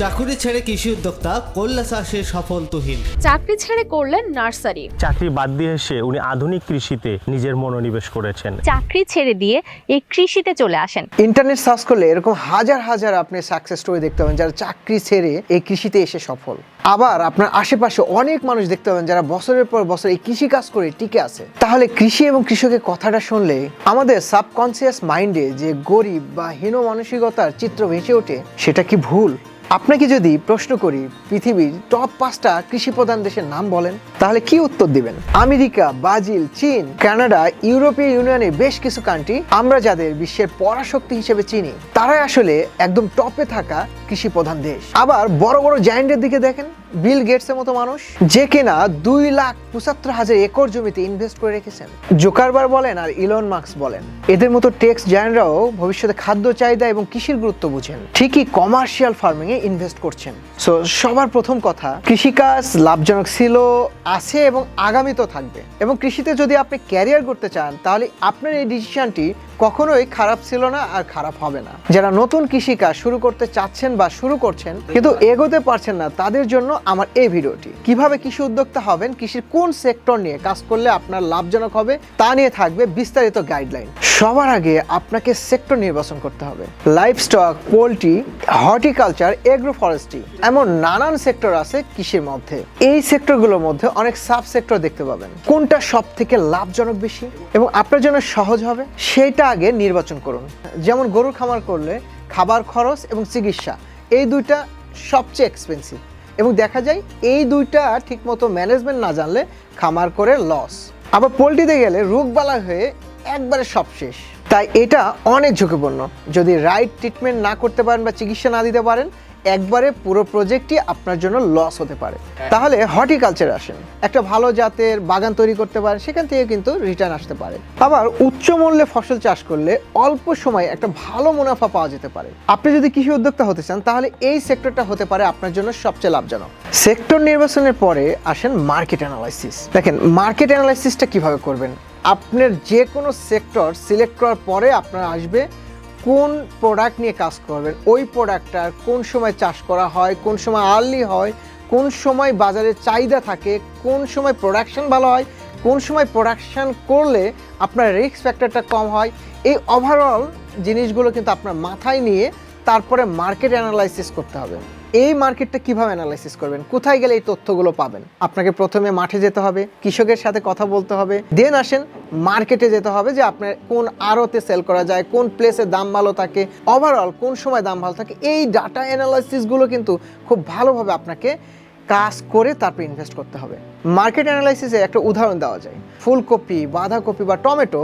চাকুরি ছেড়ে কৃষি উদ্যোক্তা কল্যা চাষে সফল তুহিন চাকরি ছেড়ে করলেন নার্সারি। চাকরি বাদ দিয়ে এসে উনি আধুনিক কৃষিতে নিজের মনোনিবেশ করেছেন। চাকরি ছেড়ে দিয়ে এই কৃষিতে চলে আসেন। ইন্টারনেট সার্চ করলে এরকম হাজার হাজার আপনি সাকসেস স্টোরি দেখতে পাবেন যারা চাকরি ছেড়ে এই কৃষিতে এসে সফল। আবার আপনার আশেপাশে অনেক মানুষ দেখতে পাবেন যারা বছরের পর বছর এই কৃষি কাজ করে টিকে আছে। তাহলে কৃষি এবং কৃষকের কথাটা শুনলে আমাদের সাবকনসিয়াস মাইন্ডে যে গরিব বা হীন মানসিকতার চিত্র ভেসে ওঠে সেটা কি ভুল? আপনাকে যদি প্রশ্ন করি পৃথিবীর টপ পাঁচটা কৃষি প্রধান দেশের নাম বলেন, তাহলে কি উত্তর দিবেন? আমেরিকা, ব্রাজিল, চীন, কানাডা, ইউরোপীয় ইউনিয়নের বেশ কিছু কান্ট্রি আমরা যাদের বিশ্বের পরাশক্তি হিসেবে চিনি, তারাই আসলে একদম টপে থাকা কৃষি প্রধান দেশ। আবার বড় বড় জায়েন্টের দিকে দেখেন বিল গেটসের মতো মানুষ যে কিনা দুই লাখ পঁচাত্তর হাজার একর জমিতে ইনভেস্ট করে রেখেছেন। জোকারবার বলেন আর ইলন মার্কস বলেন, এদের মতো টেক্স জায়ানরাও ভবিষ্যতে খাদ্য চাহিদা এবং কৃষির গুরুত্ব বুঝেন, ঠিকই কমার্শিয়াল ফার্মিং এ ইনভেস্ট করছেন। সো সবার প্রথম কথা, কৃষিকাজ লাভজনক ছিল, আছে এবং আগামীতেও থাকবে। এবং কৃষিতে যদি আপনি ক্যারিয়ার করতে চান, তাহলে আপনার এই ডিসিশনটি কখনোই খারাপ ছিল না আর খারাপ হবে না। যারা নতুন কৃষিকাজ শুরু করতে চাচ্ছেন বা শুরু করছেন, কিন্তু এগোতে পারছেন না, তাদের জন্য আমার এই ভিডিওটি। কীভাবে কৃষি উদ্যোক্তা হবেন, কৃষির কোন সেক্টর নিয়ে কাজ করলে আপনার লাভজনক হবে, তা নিয়ে থাকবে বিস্তারিত গাইডলাইন। সবার আগে আপনাকে সেক্টর নির্বাচন করতে হবে। Livestock, poultry, horticulture agro forestry এমন নানান সেক্টর আছে কৃষির মধ্যে। এই সেক্টরগুলোর মধ্যে অনেক সাব সেক্টর দেখতে পাবেন। কোনটা সব থেকে লাভজনক বেশি এবং আপনার জন্য সহজ হবে সেইটা আগে নির্বাচন করুন। যেমন গরুর খামার করলে খাবার খরচ এবং চিকিৎসা, এই দুইটা সবচেয়ে এক্সপেন্সিভ এবং দেখা যায় এই দুইটা ঠিকমতো ম্যানেজমেন্ট না জানলে খামার করে লস আবার পোলট্রিতে গেলে রোগবালা হয়ে একবারে সব শেষ। তাই এটা অনেক ঝুঁকিপূর্ণ। যদি রাইট ট্রিটমেন্ট না করতে পারেন বা চিকিৎসা না দিতে পারেন একবারে পুরো প্রজেক্টই আপনার জন্য লস হতে পারে। তাহলে হর্টিকালচার আসেন। একটা ভালো জাতের বাগান তৈরি করতে পারেন সেখান থেকে কিন্তু রিটার্ন আসতে পারে। আবার উচ্চ মূল্যে ফসল চাষ করলে অল্প সময়ে একটা ভালো মুনাফা পাওয়া যেতে পারে। আপনি যদি কৃষি উদ্যোক্তা হতে চান তাহলে এই সেক্টরটা হতে পারে আপনার জন্য সবচেয়ে লাভজনক। সেক্টর নির্বাচনের পরে আসেন মার্কেট অ্যানালাইসিস দেখেন মার্কেট অ্যানালাইসিসটা কীভাবে করবেন? আপনার যে কোনো সেক্টর সিলেক্ট করার পরে আপনার আসবে কোন প্রোডাক্ট নিয়ে কাজ করবেন? ওই প্রোডাক্টটার কোন সময় চাষ করা হয়, কোন সময় আর্লি হয়, কোন সময় বাজারে চাহিদা থাকে, কোন সময় প্রোডাকশান ভালো হয়, কোন সময় প্রোডাকশান করলে আপনার রিস্ক ফ্যাক্টরটা কম হয়। এই ওভারঅল জিনিসগুলো কিন্তু আপনার মাথায় নিয়ে তারপরে মার্কেট অ্যানালাইসিস করতে হবে। এই মার্কেটটা কীভাবে অ্যানালাইসিস করবেন? কোথায় গেলে এই তথ্যগুলো পাবেন? আপনাকে প্রথমে মাঠে যেতে হবে, কৃষকের সাথে কথা বলতে হবে দেন আসেন মার্কেটে যেতে হবে যে আপনার কোন আড়তে সেল করা যায়, কোন প্লেসে দাম ভালো থাকে ওভারঅল কোন সময় দাম ভালো থাকে, এই ডাটা অ্যানালাইসিসগুলো কিন্তু খুব ভালোভাবে আপনাকে কাজ করে তারপর ইনভেস্ট করতে হবে। মার্কেট অ্যানালাইসিসে একটা উদাহরণ দেওয়া যায়, ফুলকপি, বাঁধাকপি বা টমেটো,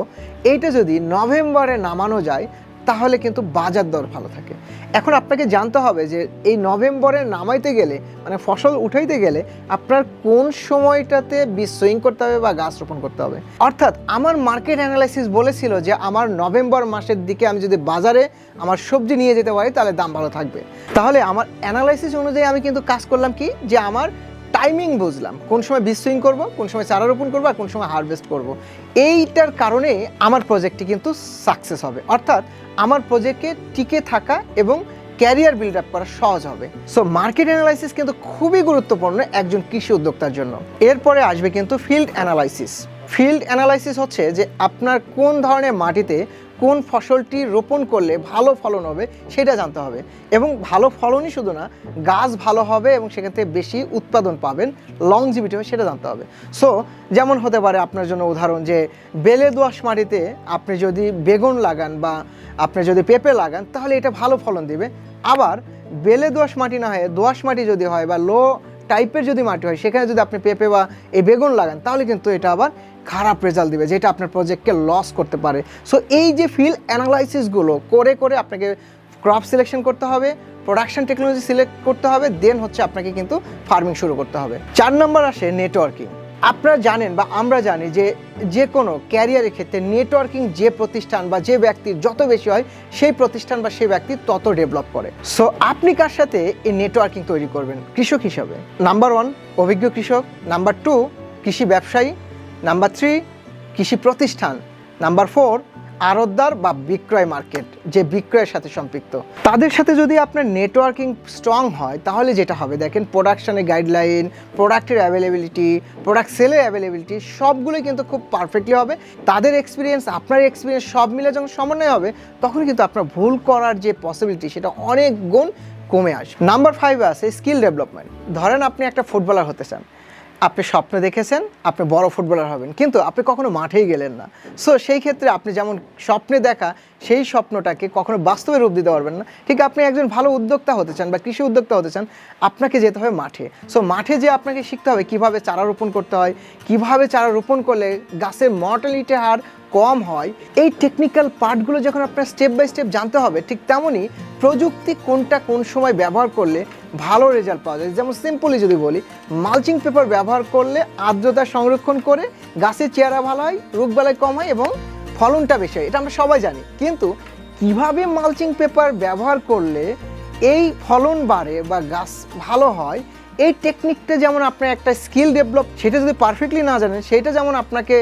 এইটা যদি নভেম্বরে নামানো যায় তাহলে কিন্তু বাজার দর ভালো থাকে। এখন আপনাকে জানতে হবে যে এই নভেম্বরে নামাইতে গেলে মানে ফসল উঠাইতে গেলে আপনার কোন সময়টাতে বীজ সুইং করতে হবে বা গাছ রোপণ করতে হবে? অর্থাৎ আমার মার্কেট অ্যানালাইসিস বলেছিল যে আমার নভেম্বর মাসের দিকে আমি যদি বাজারে আমার সবজি নিয়ে যেতে পারি, তাহলে দাম ভালো থাকবে। তাহলে আমার অ্যানালাইসিস অনুযায়ী আমি কিন্তু কাজ করলাম কি? যে আমার টাইমিং বুঝলাম। কোন সময় বীজ সুইং করব, কোন সময় চারা রোপণ করব, আর কোন সময় হারভেস্ট করব। এইটার কারণে আমার প্রজেক্টটি কিন্তু সাকসেস হবে। অর্থাৎ আমার প্রজেক্টে টিকে থাকা এবং ক্যারিয়ার বিল্ড আপ করা সহজ হবে। সো মার্কেট অ্যানালাইসিস কিন্তু খুবই গুরুত্বপূর্ণ একজন কৃষি উদ্যোক্তার জন্য। এরপরে আসবে কিন্তু ফিল্ড অ্যানালাইসিস ফিল্ড অ্যানালাইসিস হচ্ছে যে আপনার কোন ধরনের মাটিতে কোন ফসলটি রোপণ করলে ভালো ফলন হবে সেটা জানতে হবে। এবং ভালো ফলনই শুধু না, গাছ ভালো হবে এবং থেকে বেশি উৎপাদন পাবেন লং লংজিভিটি হবে সেটা জানতে হবে। সো যেমন হতে পারে আপনার জন্য উদাহরণ যে, বেলে দোয়াশ মাটিতে আপনি যদি বেগুন লাগান বা আপনি যদি পেঁপে লাগান, তাহলে এটা ভালো ফলন দিবে। আবার বেলে দোয়াশ মাটি না হয়, দোয়াশ মাটি যদি হয় বা লো টাইপের যদি মাটি হয়, সেখানে যদি আপনি পেঁপে বা এই বেগুন লাগান, তাহলে কিন্তু এটা আবার খারাপ রেজাল্ট দিবে, যেটা আপনার প্রজেক্টকে লস করতে পারে। সো এই যে ফিল অ্যানালাইসিসগুলো করে করে আপনাকে ক্রপ সিলেকশন করতে হবে প্রোডাকশন টেকনোলজি সিলেক্ট করতে হবে দেন হচ্ছে আপনাকে কিন্তু ফার্মিং শুরু করতে হবে। চার নম্বর আসে নেটওয়ার্কিং আপনারা জানেন বা আমরা জানি যে যে কোনো ক্যারিয়ারের ক্ষেত্রে নেটওয়ার্কিং যে প্রতিষ্ঠান বা যে ব্যক্তির যত বেশি হয়, সেই প্রতিষ্ঠান বা সেই ব্যক্তি তত ডেভেলপ করে। সো আপনি কার সাথে এই নেটওয়ার্কিং তৈরি করবেন? কৃষক হিসাবে। নাম্বার ওয়ান অভিজ্ঞ কৃষক। নাম্বার টু কৃষি ব্যবসায়ী। নাম্বার থ্রি কৃষি প্রতিষ্ঠান। নাম্বার ফোর আড়তদার বা বিক্রয় মার্কেট, যে বিক্রয়ের সাথে সম্পৃক্ত। তাদের সাথে যদি আপনার নেটওয়ার্কিং স্ট্রং হয়, তাহলে যেটা হবে? দেখেন প্রোডাকশানের গাইডলাইন প্রোডাক্টের অ্যাভেলেবিলিটি প্রোডাক্ট সেলের অ্যাভেলেবিলিটি সবগুলোই কিন্তু খুব পারফেক্টলি হবে। তাদের এক্সপিরিয়েন্স আপনার এক্সপিরিয়েন্স সব মিলে যখন সমন্বয় হবে, তখন কিন্তু আপনার ভুল করার যে পসিবিলিটি সেটা অনেক গুণ কমে আসবে। নাম্বার ফাইভে আছে স্কিল ডেভেলপমেন্ট ধরেন আপনি একটা ফুটবলার হতে চান। আপনি স্বপ্ন দেখেছেন, আপনি বড় ফুটবলার হবেন। কিন্তু আপনি কখনো মাঠেই গেলেন না। সো সেই ক্ষেত্রে আপনি যেমন স্বপ্নে দেখা সেই স্বপ্নটাকে কখনো বাস্তবে রূপ দিতে পারবেন না। ঠিক আপনি একজন ভালো উদ্যোক্তা হতে চান বা কৃষি উদ্যোক্তা হতে চান, আপনাকে যেতে হবে মাঠে। সো মাঠে যে আপনাকে শিখতে হবে কীভাবে চারা রোপণ করতে হয়, কীভাবে চারা রোপণ করলে গাছের মর্টালিটি হার কম হয়, এই টেকনিক্যাল পার্টগুলো যখন আপনার স্টেপ বাই স্টেপ জানতে হবে, ঠিক তেমনই প্রযুক্তি কোনটা কোন সময় ব্যবহার করলে ভালো রেজাল্ট পাওয়া যায়। যেমন সিম্পলি যদি বলি মালচিং পেপার ব্যবহার করলে আর্দ্রতা সংরক্ষণ করে গাছের চেহারা ভালো হয় রোগবালাই কম হয় এবং ফলনটা বেশি হয়, এটা আমরা সবাই জানি। কিন্তু কীভাবে মালচিং পেপার ব্যবহার করলে এই ফলন বাড়ে বা গাছ ভালো হয়, এই টেকনিকটা যেমন আপনার একটা স্কিল ডেভেলপ সেটা যদি পারফেক্টলি না জানেন, সেটা যেমন আপনাকে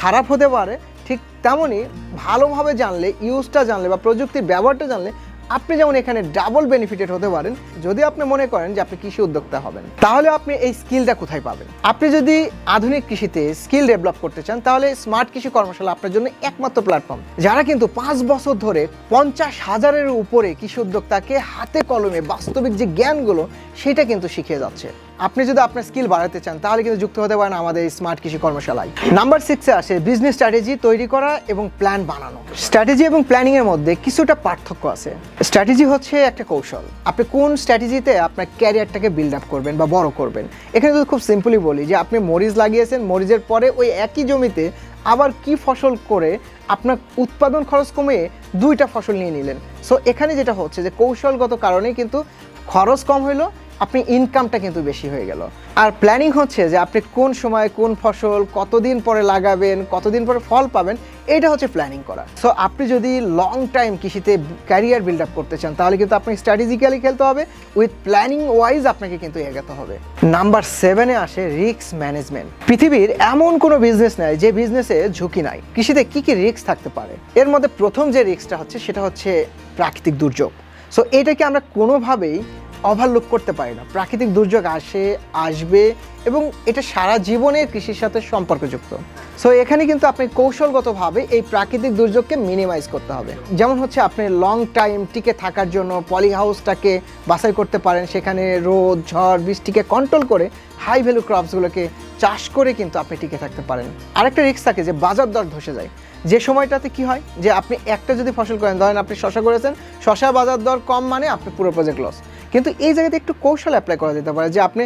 খারাপ হতে পারে, ঠিক তেমনই ভালোভাবে জানলে ইউজটা জানলে বা প্রযুক্তির ব্যবহারটা জানলে আপনি যেমন এখানে ডাবল বেনিফিটেড হতে পারেন, যদি আপনি মনে করেন যে আপনি কৃষি উদ্যোক্তা হবেন, তাহলে আপনি এই স্কিলটা কোথায় পাবেন? আপনি যদি আধুনিক কৃষিতে স্কিল ডেভেলপ করতে চান, তাহলে স্মার্ট কৃষি কর্মশালা আপনার জন্য একমাত্র প্ল্যাটফর্ম যারা কিন্তু পাঁচ বছর ধরে পঞ্চাশ হাজারের উপরে কৃষি উদ্যোক্তাকে হাতে কলমে বাস্তবিক যে জ্ঞানগুলো, সেটা কিন্তু শিখিয়ে যাচ্ছে। আপনি যদি আপনার স্কিল বাড়াতে চান, তাহলে কিন্তু যুক্ত হতে পারেন আমাদের এই স্মার্ট কৃষি কর্মশালায়। নাম্বার সিক্সে আসে বিজনেস স্ট্র্যাটেজি তৈরি করা এবং প্ল্যান বানানো। স্ট্র্যাটেজি এবং প্ল্যানিং এর মধ্যে কিছুটা পার্থক্য আছে। স্ট্র্যাটেজি হচ্ছে একটা কৌশল। আপনি কোন স্ট্র্যাটেজিতে আপনার ক্যারিয়ারটাকে বিল্ড আপ করবেন বা বড় করবেন? এখানে যদি খুব সিম্পলি বলি যে, আপনি মরিচ লাগিয়েছেন, মরিচের পরে ওই একই জমিতে আবার কি ফসল করে আপনার উৎপাদন খরচ কমিয়ে দুইটা ফসল নিয়ে নিলেন। সো এখানে যেটা হচ্ছে যে, কৌশলগত কারণে কিন্তু খরচ কম হইল আপনি ইনকামটা কিন্তু বেশি হয়ে গেল। আর প্ল্যানিং হচ্ছে যে আপনি কোন সময় কোন ফসল কতদিন পরে লাগাবেন, কতদিন পরে ফল পাবেন, এটা হচ্ছে প্ল্যানিং করা। সো আপনি যদি লং টাইম কৃষিতে ক্যারিয়ার বিল্ড আপ করতে চান, তাহলে কিন্তু আপনি স্ট্র্যাটেজিক্যালি খেলতে হবে উইথ প্ল্যানিং ওয়াইজ আপনাকে কিন্তু এগাতে হবে। নাম্বার সেভেনে আসে রিস্ক ম্যানেজমেন্ট পৃথিবীর এমন কোনো বিজনেস নাই যে বিজনেসে ঝুঁকি নাই। কৃষিতে কি কি রিস্ক থাকতে পারে? এর মধ্যে প্রথম যে রিস্কটা হচ্ছে, সেটা হচ্ছে প্রাকৃতিক দুর্যোগ। সো এটাকে আমরা কোনোভাবেই ওভারলুক করতে পারি না। প্রাকৃতিক দুর্যোগ আসে, আসবে এবং এটা সারা জীবনের কৃষির সাথে সম্পর্কযুক্ত। সো এখানে কিন্তু আপনি কৌশলগতভাবে এই প্রাকৃতিক দুর্যোগকে মিনিমাইজ করতে হবে। যেমন হচ্ছে আপনি লং টাইম টিকে থাকার জন্য পলি হাউসটাকে বাছাই করতে পারেন, সেখানে রোদ, ঝড়, বৃষ্টিকে কন্ট্রোল করে হাই ভ্যালু ক্রপসগুলোকে চাষ করে কিন্তু আপনি টিকে থাকতে পারেন। আরেকটা রিস্ক থাকে যে বাজার দর ধসে যায়। যে সময়টাতে কি হয়? যে আপনি একটা যদি ফসল করেন, ধরেন আপনি শশা করেছেন শশা বাজার দর কম মানে আপনি পুরো প্রজেক্ট লস কিন্তু এই জায়গাতে একটু কৌশল অ্যাপ্লাই করা যেতে পারে যে আপনি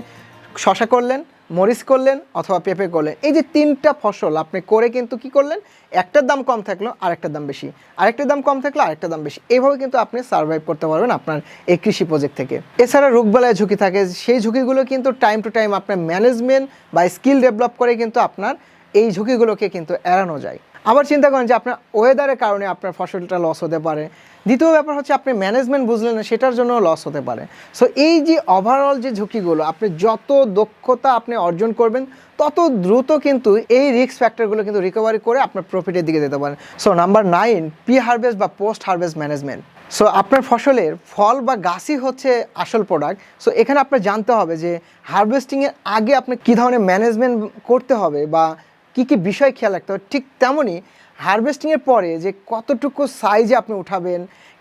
শশা করলেন, মরিচ করলেন অথবা পেঁপে করলেন। এই যে তিনটা ফসল আপনি করে কিন্তু কি করলেন? একটার দাম কম থাকল, আরেকটার দাম বেশি। আরেকটার দাম কম থাকল, আরেকটার দাম বেশি। এইভাবে কিন্তু আপনি সার্ভাইভ করতে পারবেন আপনার এই কৃষি প্রজেক্ট থেকে। এছাড়া রোগবালায় ঝুঁকি থাকে, সেই ঝুঁকিগুলো কিন্তু টাইম টু টাইম আপনার ম্যানেজমেন্ট বা স্কিল ডেভেলপ করে কিন্তু আপনার এই ঝুঁকিগুলোকে কিন্তু এড়ানো যায়। আবার চিন্তা করেন যে আপনার ওয়েদারের কারণে আপনার ফসলটা লস হতে পারে। দ্বিতীয় ব্যাপার হচ্ছে আপনি ম্যানেজমেন্ট বুঝলেন না, সেটার জন্য লস হতে পারে। সো এই যে ওভারঅল যে ঝুঁকিগুলো, আপনি যত দক্ষতা আপনি অর্জন করবেন, তত দ্রুত কিন্তু এই রিস্ক ফ্যাক্টরগুলো কিন্তু রিকভারি করে আপনার প্রফিটের দিকে যেতে পারেন so number nine pre harvest বা পোস্ট হারভেস্ট ম্যানেজমেন্ট সো আপনার ফসলের ফল বা গাছই হচ্ছে আসল প্রোডাক্ট সো এখানে আপনার জানতে হবে যে হারভেস্টিংয়ের আগে আপনি কী ধরনের ম্যানেজমেন্ট করতে হবে বা কি কি বিষয় খেয়াল রাখতে হবে? ঠিক তেমনই হারভেস্টিংয়ের পরে যে কতটুকু সাইজে আপনি উঠাবেন,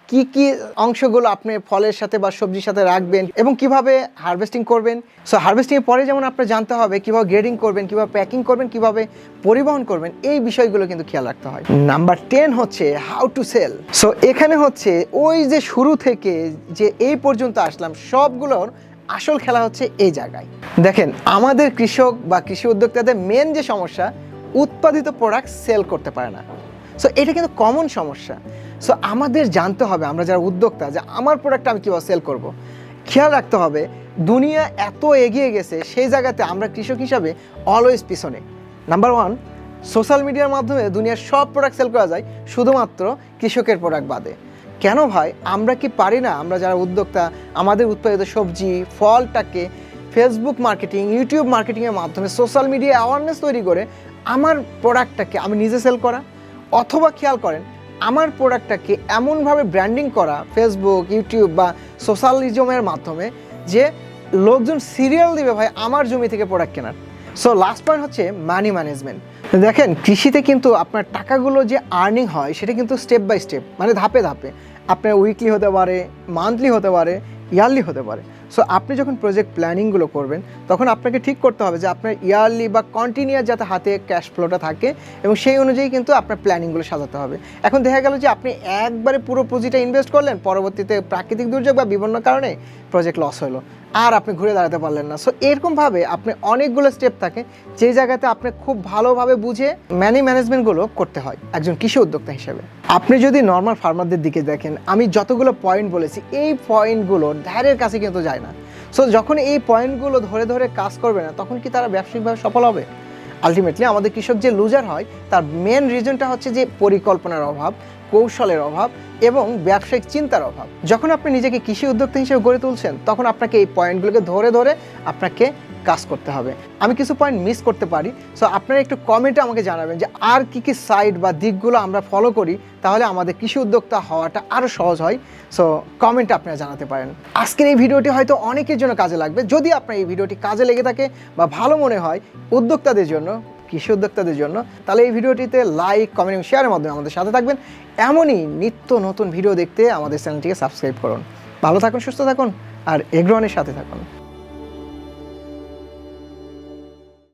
কি কি অংশগুলো আপনি ফলের সাথে বা সবজির সাথে রাখবেন এবং কীভাবে হারভেস্টিং করবেন। সো হারভেস্টিংয়ের পরে যেমন আপনার জানতে হবে, কীভাবে গ্রেডিং করবেন, কীভাবে প্যাকিং করবেন, কীভাবে পরিবহন করবেন, এই বিষয়গুলো কিন্তু খেয়াল রাখতে হয়। নাম্বার টেন হচ্ছে হাউ টু সেল সো এখানে হচ্ছে ওই যে শুরু থেকে যে এই পর্যন্ত আসলাম, সবগুলোর আসল খেলা হচ্ছে এই জায়গায়। দেখেন, আমাদের কৃষক বা কৃষি উদ্যোক্তাদের মেন যে সমস্যা, উৎপাদিত প্রোডাক্ট সেল করতে পারে না। সো এটা কিন্তু কমন সমস্যা। সো আমাদের জানতে হবে, আমরা যারা উদ্যোক্তা, যে আমার প্রোডাক্ট আমি কীভাবে সেল করব। খেয়াল রাখতে হবে, দুনিয়া এত এগিয়ে গেছে, সেই জায়গাতে আমরা কৃষক হিসাবে অলওয়েজ পিছনে। নাম্বার ওয়ান সোশ্যাল মিডিয়ার মাধ্যমে দুনিয়ার সব প্রোডাক্ট সেল করা যায়, শুধুমাত্র কৃষকের প্রোডাক্ট বাদে। কেন ভাই? আমরা কি পারি না? আমরা যারা উদ্যোক্তা, আমাদের উৎপাদিত সবজি, ফলটাকে ফেসবুক মার্কেটিং ইউটিউব মার্কেটিংয়ের মাধ্যমে সোশ্যাল মিডিয়া অ্যাওয়ারনেস তৈরি করে আমার প্রোডাক্টটাকে আমি নিজে সেল করা অথবা খেয়াল করেন, আমার প্রোডাক্টটাকে এমনভাবে ব্র্যান্ডিং করা ফেসবুক ইউটিউব বা সোশ্যালিজমের মাধ্যমে যে লোকজন সিরিয়াল দিবে ভাই, আমার জমি থেকে প্রোডাক্ট কেনার। সো লাস্ট পয়েন্ট হচ্ছে মানি ম্যানেজমেন্ট দেখেন, কৃষিতে কিন্তু আপনার টাকাগুলো যে আর্নিং হয়, সেটা কিন্তু স্টেপ বাই স্টেপ মানে ধাপে ধাপে। আপনার উইকলি হতে পারে মান্থলি হতে পারে ইয়ারলি হতে পারে। সো আপনি যখন প্রজেক্ট প্ল্যানিংগুলো করবেন, তখন আপনাকে ঠিক করতে হবে যে আপনার ইয়ারলি বা কন্টিনিউয়াস যাতে হাতে ক্যাশ ফ্লোটা থাকে এবং সেই অনুযায়ী কিন্তু আপনার প্ল্যানিংগুলো সাজাতে হবে। এখন দেখা গেল যে আপনি একবারে পুরো পুঁজিটা ইনভেস্ট করলেন, পরবর্তীতে প্রাকৃতিক দুর্যোগ বা বিভিন্ন কারণে প্রজেক্ট লস হলো। আর আপনি ঘুরে দাঁড়াতে পারলেন না। সো এরকমভাবে আপনি অনেকগুলো স্টেপ থাকে, যে জায়গাতে আপনি খুব ভালোভাবে বুঝে ম্যানি ম্যানেজমেন্টগুলো করতে হয়, একজন কৃষি উদ্যোক্তা হিসেবে। আপনি যদি নর্মাল ফার্মারদের দিকে দেখেন, আমি যতগুলো পয়েন্ট বলেছি, এই পয়েন্টগুলো ধারের কাছে কিন্তু যায় না। সো যখন এই পয়েন্টগুলো ধরে ধরে কাজ করবে না, তখন কি তারা ব্যবসায়িকভাবে সফল হবে? আলটিমেটলি আমাদের কৃষক যে লুজার হয়, তার মেন রিজনটা হচ্ছে যে পরিকল্পনার অভাব, কৌশলের অভাব এবং ব্যবসায়িক চিন্তার অভাব। যখন আপনি নিজেকে কৃষি উদ্যোক্তা হিসেবে গড়ে তুলছেন, তখন আপনাকে এই পয়েন্টগুলোকে ধরে ধরে আপনাকে কাজ করতে হবে। আমি কিছু পয়েন্ট মিস করতে পারি সো আপনারা একটু কমেন্টে আমাকে জানাবেন যে আর কি কি সাইড বা দিকগুলো আমরা ফলো করি, তাহলে আমাদের কৃষি উদ্যোক্তা হওয়াটা আরও সহজ হয়। সো কমেন্টে আপনারা জানাতে পারেন। আজকের এই ভিডিওটি হয়তো অনেকের জন্য কাজে লাগবে। যদি আপনার এই ভিডিওটি কাজে লেগে থাকে বা ভালো মনে হয় উদ্যোক্তাদের জন্য, কৃষি উদ্যোক্তাদের জন্য, তাহলে এই ভিডিওটিতে লাইক কমেন্ট এবং শেয়ারের মাধ্যমে আমাদের সাথে থাকবেন। এমনই নিত্য নতুন ভিডিও দেখতে আমাদের চ্যানেলটিকে সাবস্ক্রাইব করুন। ভালো থাকুন, সুস্থ থাকুন, আর এগ্রোয়ানের সাথে থাকুন।